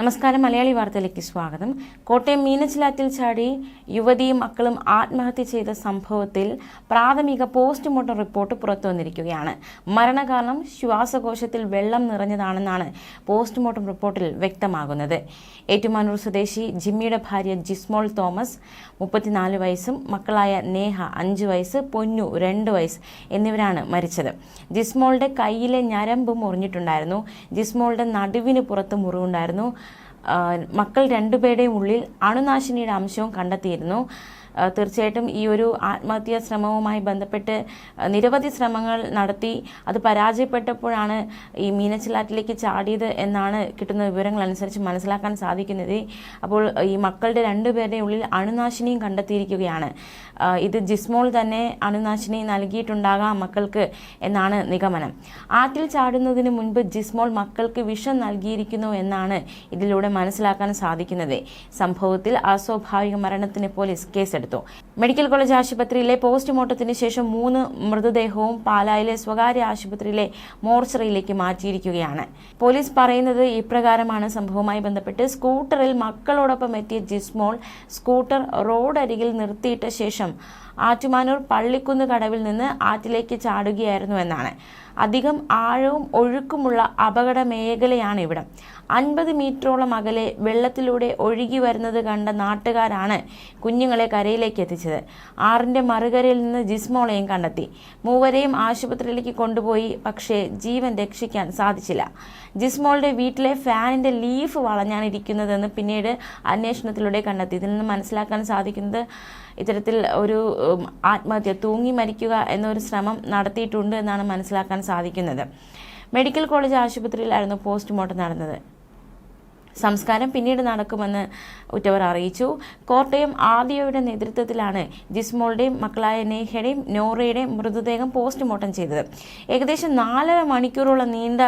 നമസ്കാരം മലയാളി വാർത്തയിലേക്ക് സ്വാഗതം. കോട്ടയം മീനച്ചിലാറ്റിൽ ചാടി യുവതിയും മക്കളും ആത്മഹത്യ ചെയ്ത സംഭവത്തിൽ പ്രാഥമിക പോസ്റ്റ്മോർട്ടം റിപ്പോർട്ട് പുറത്തു വന്നിരിക്കുകയാണ്. മരണകാരണം ശ്വാസകോശത്തിൽ വെള്ളം നിറഞ്ഞതാണെന്നാണ് പോസ്റ്റ്മോർട്ടം റിപ്പോർട്ടിൽ വ്യക്തമാകുന്നത്. ഏറ്റുമാനൂർ സ്വദേശി ജിമ്മിയുടെ ഭാര്യ ജിസ്മോൾ തോമസ് മുപ്പത്തിനാല് വയസ്സും മക്കളായ നേഹ അഞ്ച് വയസ്സ് പൊന്നു രണ്ട് വയസ്സ് എന്നിവരാണ് മരിച്ചത്. ജിസ്മോളുടെ കയ്യിലെ ഞരമ്പ് മുറിഞ്ഞിട്ടുണ്ടായിരുന്നു. ജിസ്മോളുടെ നടുവിന് പുറത്ത് മുറിവുണ്ടായിരുന്നു. മക്കൾ രണ്ടുപേരുടെയും ഉള്ളിൽ അണുനാശിനിയുടെ അംശവും കണ്ടെത്തിയിരുന്നു. തീർച്ചയായിട്ടും ഈ ഒരു ആത്മഹത്യാ ശ്രമവുമായി ബന്ധപ്പെട്ട് നിരവധി ശ്രമങ്ങൾ നടത്തി. അത് പരാജയപ്പെട്ടപ്പോഴാണ് ഈ മീനച്ചിലാറ്റിലേക്ക് ചാടിയത് എന്നാണ് കിട്ടുന്ന വിവരങ്ങൾ അനുസരിച്ച് മനസ്സിലാക്കാൻ സാധിക്കുന്നത്. അപ്പോൾ ഈ മക്കളുടെ രണ്ടുപേരുടെ ഉള്ളിൽ അണുനാശിനിയും കണ്ടെത്തിയിരിക്കുകയാണ്. ഇത് ജിസ്മോൾ തന്നെ അണുനാശിനി നൽകിയിട്ടുണ്ടാകാം മക്കൾക്ക് എന്നാണ് നിഗമനം. ആറ്റിൽ ചാടുന്നതിന് മുൻപ് ജിസ്മോൾ മക്കൾക്ക് വിഷം നൽകിയിരിക്കുന്നു എന്നാണ് ഇതിലൂടെ മനസ്സിലാക്കാൻ സാധിക്കുന്നത്. സംഭവത്തിൽ അസ്വാഭാവിക മരണത്തിന് പോലീസ് കേസെടുത്തു. മെഡിക്കൽ കോളേജ് ആശുപത്രിയിലെ പോസ്റ്റ്മോർട്ടത്തിന് ശേഷം മൂന്ന് മൃതദേഹവും പാലായിലെ സ്വകാര്യ ആശുപത്രിയിലെ മോർച്ചറിയിലേക്ക് മാറ്റിയിരിക്കുകയാണ്. പോലീസ് പറയുന്നത് ഇപ്രകാരമാണ്. സംഭവവുമായി ബന്ധപ്പെട്ട് സ്കൂട്ടറിൽ മക്കളോടൊപ്പം എത്തിയ ജിസ്മോൾ സ്കൂട്ടർ റോഡരികിൽ നിർത്തിയിട്ട ശേഷം ആറ്റുമാനൂർ പള്ളിക്കുന്ന് കടവിൽ നിന്ന് ആറ്റിലേക്ക് ചാടുകയായിരുന്നു എന്നാണ്. അധികം ആഴവും ഒഴുക്കുമുള്ള അപകട മേഖലയാണ് ഇവിടം അൻപത് മീറ്ററോളം അകലെ വെള്ളത്തിലൂടെ ഒഴുകി വരുന്നത് കണ്ട നാട്ടുകാരാണ് കുഞ്ഞുങ്ങളെ കരയിലേക്ക് എത്തിച്ചത്. ആറിന്റെ മറുകരയിൽ നിന്ന് ജിസ്മോളെയും കണ്ടെത്തി. മൂവരെയും ആശുപത്രിയിലേക്ക് കൊണ്ടുപോയി പക്ഷേ ജീവൻ രക്ഷിക്കാൻ സാധിച്ചില്ല. ജിസ്മോളുടെ വീട്ടിലെ ഫാനിന്റെ ലീഫ് വളഞ്ഞാണ് ഇരിക്കുന്നതെന്ന് പിന്നീട് അന്വേഷണത്തിലൂടെ കണ്ടെത്തി. ഇതിൽ നിന്ന് മനസ്സിലാക്കാൻ സാധിക്കുന്നത് ഇത്തരത്തിൽ ഒരു ആത്മഹത്യ തൂങ്ങി മരിക്കുക എന്നൊരു ശ്രമം നടത്തിയിട്ടുണ്ട് എന്നാണ് മനസ്സിലാക്കാൻ സാധിക്കുന്നത്. മെഡിക്കൽ കോളേജ് ആശുപത്രിയിലായിരുന്നു പോസ്റ്റ്മോർട്ടം നടന്നത്. സംസ്കാരം പിന്നീട് നടക്കുമെന്ന് ഉറ്റവർ അറിയിച്ചു. കോട്ടയം ആദിയോയുടെ നേതൃത്വത്തിലാണ് ജിസ്മോളുടെയും മക്കളായ നേഹയുടെയും നോറയുടെയും മൃതദേഹം പോസ്റ്റ്മോർട്ടം ചെയ്തത്. ഏകദേശം നാലര മണിക്കൂറോളം നീണ്ട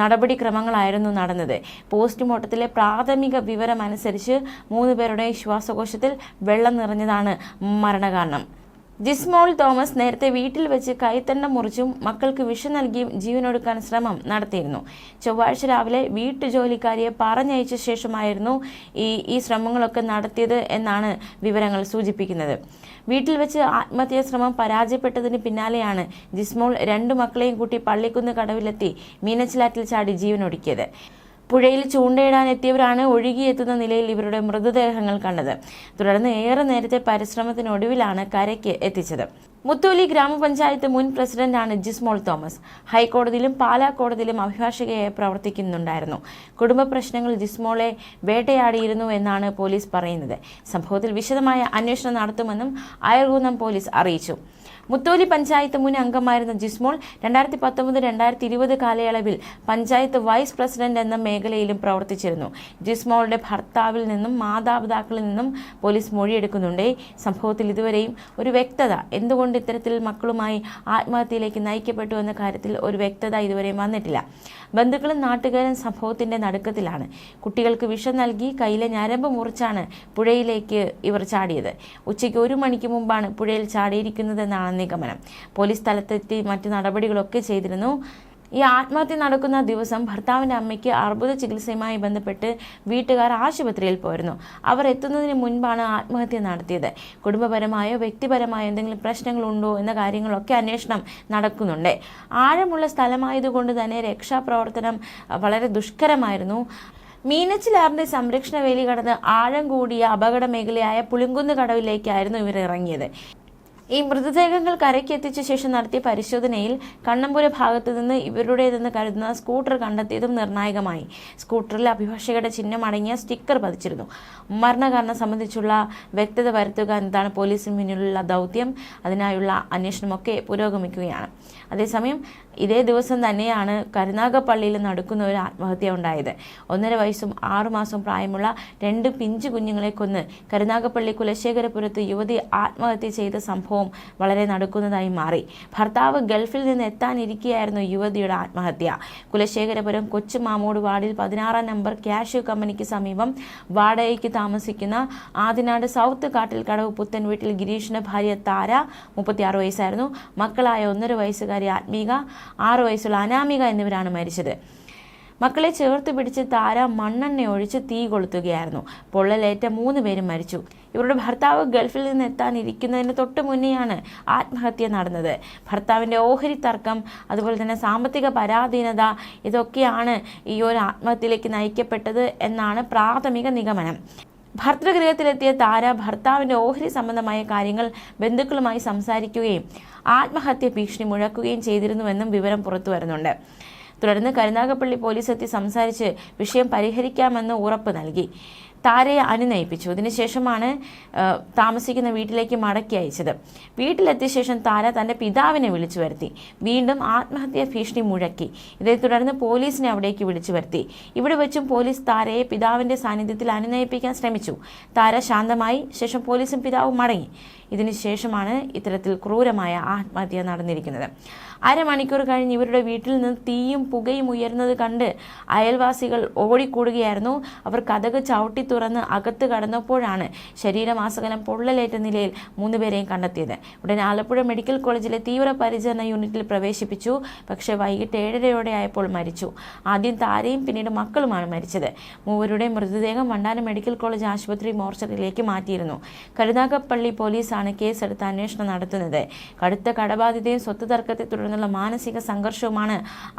നടപടിക്രമങ്ങളായിരുന്നു നടന്നത്. പോസ്റ്റ്മോർട്ടത്തിലെ പ്രാഥമിക വിവരമനുസരിച്ച് മൂന്ന് പേരുടെ ശ്വാസകോശത്തിൽ വെള്ളം നിറഞ്ഞതാണ് മരണകാരണം. ജിസ്മോൾ തോമസ് നേരത്തെ വീട്ടിൽ വെച്ച് കൈത്തണ്ട മുറിച്ചും മക്കൾക്ക് വിഷം നൽകിയും ജീവനൊടുക്കാൻ ശ്രമം നടത്തിയിരുന്നു. ചൊവ്വാഴ്ച രാവിലെ വീട്ടുജോലിക്കാരിയെ പറഞ്ഞയച്ച ശേഷമായിരുന്നു ഈ ഈ ശ്രമങ്ങളൊക്കെ നടത്തിയത് എന്നാണ് വിവരങ്ങൾ സൂചിപ്പിക്കുന്നത്. വീട്ടിൽ വെച്ച് ആത്മഹത്യാ ശ്രമം പരാജയപ്പെട്ടതിന് പിന്നാലെയാണ് ജിസ്മോൾ രണ്ടു മക്കളെയും കൂട്ടി പള്ളിക്കുന്ന് കടവിലെത്തി മീനച്ചിലാറ്റിൽ ചാടി ജീവനൊടുക്കിയത്. പുഴയിൽ ചൂണ്ടയിടാൻ എത്തിയവരാണ് ഒഴുകിയെത്തുന്ന നിലയിൽ ഇവരുടെ മൃതദേഹങ്ങൾ കണ്ടത്. തുടർന്ന് ഏറെ നേരത്തെ പരിശ്രമത്തിനൊടുവിലാണ് കരയ്ക്ക് എത്തിച്ചത്. മുത്തോലി ഗ്രാമപഞ്ചായത്ത് മുൻ പ്രസിഡന്റാണ് ജിസ്മോൾ തോമസ്. ഹൈക്കോടതിയിലും പാലാ കോടതിയിലും അഭിഭാഷകയായി പ്രവർത്തിക്കുന്നുണ്ടായിരുന്നു. കുടുംബ പ്രശ്നങ്ങൾ ജിസ്മോളെ വേട്ടയാടിയിരുന്നു എന്നാണ് പോലീസ് പറയുന്നത്. സംഭവത്തിൽ വിശദമായ അന്വേഷണം നടത്തുമെന്നും അയർകുന്നം പോലീസ് അറിയിച്ചു. മുത്തോലി പഞ്ചായത്ത് മുൻ അംഗമായിരുന്ന ജിസ്മോൾ രണ്ടായിരത്തി പത്തൊമ്പത് രണ്ടായിരത്തി ഇരുപത് കാലയളവിൽ പഞ്ചായത്ത് വൈസ് പ്രസിഡന്റ് എന്ന മേഖലയിലും പ്രവർത്തിച്ചിരുന്നു. ജിസ്മോളുടെ ഭർത്താവിൽ നിന്നും മാതാപിതാക്കളിൽ നിന്നും പോലീസ് മൊഴിയെടുക്കുന്നുണ്ട്. സംഭവത്തിൽ ഇതുവരെയും ഒരു വ്യക്തത എന്തുകൊണ്ട് ഇത്തരത്തിൽ മക്കളുമായി ആത്മഹത്യയിലേക്ക് നയിക്കപ്പെട്ടു എന്ന കാര്യത്തിൽ ഒരു വ്യക്തത ഇതുവരെയും വന്നിട്ടില്ല. ബന്ധുക്കളും നാട്ടുകാരും സംഭവത്തിന്റെ നടുക്കത്തിലാണ്. കുട്ടികൾക്ക് വിഷം നൽകി കയ്യിലെ ഞരമ്പ് മുറിച്ചാണ് പുഴയിലേക്ക് ഇവർ ചാടിയത്. ഉച്ചയ്ക്ക് ഒരു മണിക്ക് മുമ്പാണ് പുഴയിൽ ചാടിയിരിക്കുന്നതെന്നാണ് നിഗമനം. പോലീസ് സ്ഥലത്തെത്തി മറ്റ് നടപടികളൊക്കെ ചെയ്തിരുന്നു. ഈ ആത്മഹത്യ നടക്കുന്ന ദിവസം ഭർത്താവിന്റെ അമ്മയ്ക്ക് അർബുദ ചികിത്സയുമായി ബന്ധപ്പെട്ട് വീട്ടുകാർ ആശുപത്രിയിൽ പോയിരുന്നു. അവർ എത്തുന്നതിന് മുൻപാണ് ആത്മഹത്യ നടത്തിയത്. കുടുംബപരമായോ വ്യക്തിപരമായോ എന്തെങ്കിലും പ്രശ്നങ്ങളുണ്ടോ എന്ന കാര്യങ്ങളൊക്കെ അന്വേഷണം നടക്കുന്നുണ്ട്. ആഴമുള്ള സ്ഥലമായതുകൊണ്ട് തന്നെ രക്ഷാപ്രവർത്തനം വളരെ ദുഷ്കരമായിരുന്നു. മീനച്ചിലാറിന്റെ സംരക്ഷണ വേലി കടന്ന് ആഴം കൂടിയ അപകട മേഖലയായ പുളിങ്കുന്ന് കടവിലേക്കായിരുന്നു ഇവർ ഇറങ്ങിയത്. ഈ മൃതദേഹങ്ങൾ കരയ്ക്ക് എത്തിച്ച ശേഷം നടത്തിയ പരിശോധനയിൽ കണ്ണമ്പുര ഭാഗത്തു നിന്ന് ഇവരുടേതെന്ന് കരുതുന്ന സ്കൂട്ടർ കണ്ടെത്തിയതും നിർണായകമായി. സ്കൂട്ടറിൽ അഭിഭാഷകരുടെ ചിഹ്നം അടങ്ങിയ സ്റ്റിക്കർ പതിച്ചിരുന്നു. മരണകാരണം സംബന്ധിച്ചുള്ള വ്യക്തത വരുത്തുക എന്നതാണ് പോലീസിന് മുന്നിലുള്ള ദൗത്യം. അതിനായുള്ള അന്വേഷണമൊക്കെ പുരോഗമിക്കുകയാണ്. അതേസമയം ഇതേ ദിവസം തന്നെയാണ് കരുനാഗപ്പള്ളിയിൽ നടക്കുന്ന ഒരു ആത്മഹത്യ ഉണ്ടായത്. ഒന്നര വയസ്സും ആറുമാസവും പ്രായമുള്ള രണ്ട് പിഞ്ചു കുഞ്ഞുങ്ങളെ കൊന്ന് കരുനാഗപ്പള്ളി കുലശേഖരപുരത്ത് യുവതി ആത്മഹത്യ ചെയ്ത സംഭവം വളരെ നടക്കുന്നതായി മാറി. ഭർത്താവ് ഗൾഫിൽ നിന്ന് എത്താനിരിക്കുകയായിരുന്നു യുവതിയുടെ ആത്മഹത്യ. കുലശേഖരപുരം കൊച്ചുമാമൂട് വാർഡിൽ പതിനാറാം നമ്പർ ക്യാഷ്യൂ കമ്പനിക്ക് സമീപം വാടകയ്ക്ക് താമസിക്കുന്ന ആദിനാട് സൗത്ത് കാട്ടിൽ കടവ് പുത്തൻ വീട്ടിൽ ഗിരീഷിന്റെ ഭാര്യ താര മുപ്പത്തിയാറ് വയസ്സായിരുന്നു. മക്കളായ ഒന്നര വയസ്സുകാരി ആത്മീക ആറു വയസ്സുള്ള അനാമിക എന്നിവരാണ് മരിച്ചത്. മക്കളെ ചേർത്ത് പിടിച്ച് താര മണ്ണെണ്ണ ഒഴിച്ച് തീ കൊളുത്തുകയായിരുന്നു. പൊള്ളലേറ്റ മൂന്ന് പേരും മരിച്ചു. ഇവരുടെ ഭർത്താവ് ഗൾഫിൽ നിന്ന് എത്താനിരിക്കുന്നതിന് തൊട്ട് മുന്നെയാണ് ആത്മഹത്യ നടന്നത്. ഭർത്താവിന്റെ ഓഹരി തർക്കം അതുപോലെ തന്നെ സാമ്പത്തിക പരാധീനത ഇതൊക്കെയാണ് ഈ ഒരു ആത്മഹത്യയിലേക്ക് നയിക്കപ്പെട്ടത് എന്നാണ് പ്രാഥമിക നിഗമനം. ഭർത്തൃഗൃഹത്തിലെത്തിയ താര ഭർത്താവിന്റെ ഓഹരി സംബന്ധമായ കാര്യങ്ങൾ ബന്ധുക്കളുമായി സംസാരിക്കുകയും ആത്മഹത്യ ഭീഷണി മുഴക്കുകയും ചെയ്തിരുന്നുവെന്നും വിവരം പുറത്തു വരുന്നുണ്ട് തുടർന്ന് കരുനാഗപ്പള്ളി പോലീസ് എത്തി സംസാരിച്ച് വിഷയം പരിഹരിക്കാമെന്ന് ഉറപ്പ് നൽകി. താരയെ അനുനയിപ്പിച്ചു. ഇതിനുശേഷമാണ് താമസിക്കുന്ന വീട്ടിലേക്ക് മടക്കി അയച്ചത്. വീട്ടിലെത്തിയ ശേഷം താര തന്റെ പിതാവിനെ വിളിച്ചു വരുത്തി. വീണ്ടും ആത്മഹത്യാ ഭീഷണി മുഴക്കി. ഇതേ തുടർന്ന് പോലീസിനെ അവിടേക്ക് വിളിച്ചു വരുത്തി. ഇവിടെ വെച്ചും പോലീസ് താരയെ പിതാവിന്റെ സാന്നിധ്യത്തിൽ അനുനയിപ്പിക്കാൻ ശ്രമിച്ചു. താര ശാന്തമായി ശേഷം പോലീസും പിതാവും മടങ്ങി. ഇതിനുശേഷമാണ് ഇത്തരത്തിൽ ക്രൂരമായ ആത്മഹത്യ നടന്നിരിക്കുന്നത്. അരമണിക്കൂർ കഴിഞ്ഞ് ഇവരുടെ വീട്ടിൽ നിന്ന് തീയും പുകയും ഉയർന്നത് കണ്ട് അയൽവാസികൾ ഓടിക്കൂടുകയായിരുന്നു. അവർ കഥക് ചവിട്ടി തുറന്ന് അകത്ത് കടന്നപ്പോഴാണ് ശരീരമാസകലം പൊള്ളലേറ്റ നിലയിൽ മൂന്നുപേരെയും കണ്ടെത്തിയത്. ഉടൻ ആലപ്പുഴ മെഡിക്കൽ കോളേജിലെ തീവ്ര പരിചരണ യൂണിറ്റിൽ പ്രവേശിപ്പിച്ചു. പക്ഷേ വൈകിട്ട് ഏഴരയോടെ ആയപ്പോൾ മരിച്ചു. ആദ്യം താരയും പിന്നീട് മക്കളുമാണ് മരിച്ചത്. മൂവരുടെ മൃതദേഹം വണ്ടാനം മെഡിക്കൽ കോളേജ് ആശുപത്രി മോർച്ചറിയിലേക്ക് മാറ്റിയിരുന്നു. കരുനാഗപ്പള്ളി പോലീസാണ് കേസെടുത്ത് അന്വേഷണം നടത്തുന്നത്. കടുത്ത കടബാധ്യതയും സ്വത്ത് തർക്കത്തെ തുടർന്നുള്ള മാനസിക സംഘർഷവുമാണ്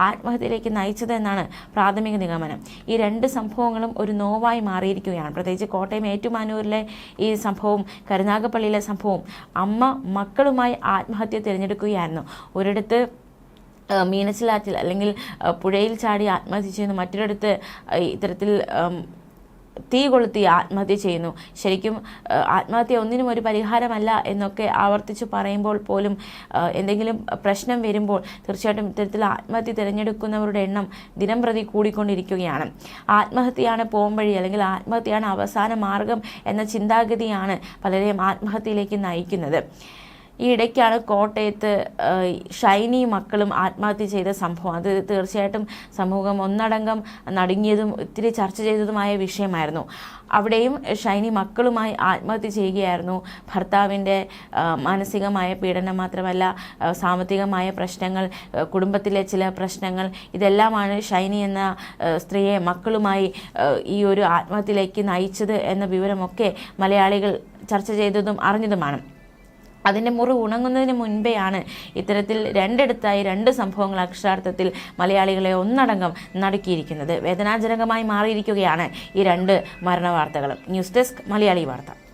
ആത്മഹത്യയിലേക്ക് നയിച്ചതെന്നാണ് പ്രാഥമിക നിഗമനം. ഈ രണ്ട് സംഭവങ്ങളും ഒരു നോവായി മാറിയിരിക്കുകയാണ്. പ്രത്യേകിച്ച് കോട്ടയം ഏറ്റുമാനൂരിലെ ഈ സംഭവം കരുനാഗപ്പള്ളിയിലെ സംഭവം അമ്മ മക്കളുമായി ആത്മഹത്യ തിരഞ്ഞെടുക്കുകയായിരുന്നു. ഒരിടത്ത് മീനച്ചിലാറ്റിൽ അല്ലെങ്കിൽ പുഴയിൽ ചാടി ആത്മഹത്യ ചെയ്യുന്നു മറ്റൊരിടത്ത് ഇത്തരത്തിൽ തീ കൊളുത്തി ആത്മഹത്യ ചെയ്യുന്നു. ശരിക്കും ആത്മഹത്യ ഒന്നിനും ഒരു പരിഹാരമല്ല എന്നൊക്കെ ആവർത്തിച്ച് പറയുമ്പോൾ പോലും എന്തെങ്കിലും പ്രശ്നം വരുമ്പോൾ തീർച്ചയായിട്ടും ഇത്തരത്തിൽ ആത്മഹത്യ തിരഞ്ഞെടുക്കുന്നവരുടെ എണ്ണം ദിനം പ്രതി കൂടിക്കൊണ്ടിരിക്കുകയാണ്. ആത്മഹത്യയാണ് പോംവഴി അല്ലെങ്കിൽ ആത്മഹത്യയാണ് അവസാന മാർഗം എന്ന ചിന്താഗതിയാണ് പലരെയും ആത്മഹത്യയിലേക്ക് നയിക്കുന്നത്. ഈ ഇടയ്ക്കാണ് കോട്ടയത്ത് ഷൈനി മക്കളും ആത്മഹത്യ ചെയ്ത സംഭവം. അത് തീർച്ചയായിട്ടും സമൂഹം ഒന്നടങ്കം നടുങ്ങിയതും ഒത്തിരി ചർച്ച ചെയ്തതുമായ വിഷയമായിരുന്നു. അവിടെയും ഷൈനി മക്കളുമായി ആത്മഹത്യ ചെയ്യുകയായിരുന്നു. ഭർത്താവിന്റെ മാനസികമായ പീഡനം മാത്രമല്ല സാമ്പത്തികമായ പ്രശ്നങ്ങൾ കുടുംബത്തിലെ ചില പ്രശ്നങ്ങൾ ഇതെല്ലാമാണ് ഷൈനി എന്ന സ്ത്രീയെ മക്കളുമായി ഈ ഒരു ആത്മഹത്യയിലേക്ക് നയിച്ചത് എന്ന വിവരമൊക്കെ മലയാളികൾ ചർച്ച ചെയ്തതും അറിഞ്ഞതുമാണ്. അതിന്റെ മുറി ഉണങ്ങുന്നതിന് മുൻപെയാണ് ഇത്തരത്തിൽ രണ്ടിടത്തായി രണ്ട് സംഭവങ്ങൾ അക്ഷരാർത്ഥത്തിൽ മലയാളികളെ ഒന്നടങ്കം നടുക്കിയിരിക്കുന്നത്. വേദനാജനകമായി മാറിയിരിക്കുകയാണ് ഈ രണ്ട് മരണവാർത്തകളും. ന്യൂസ് ഡെസ്ക് മലയാളി വാർത്ത.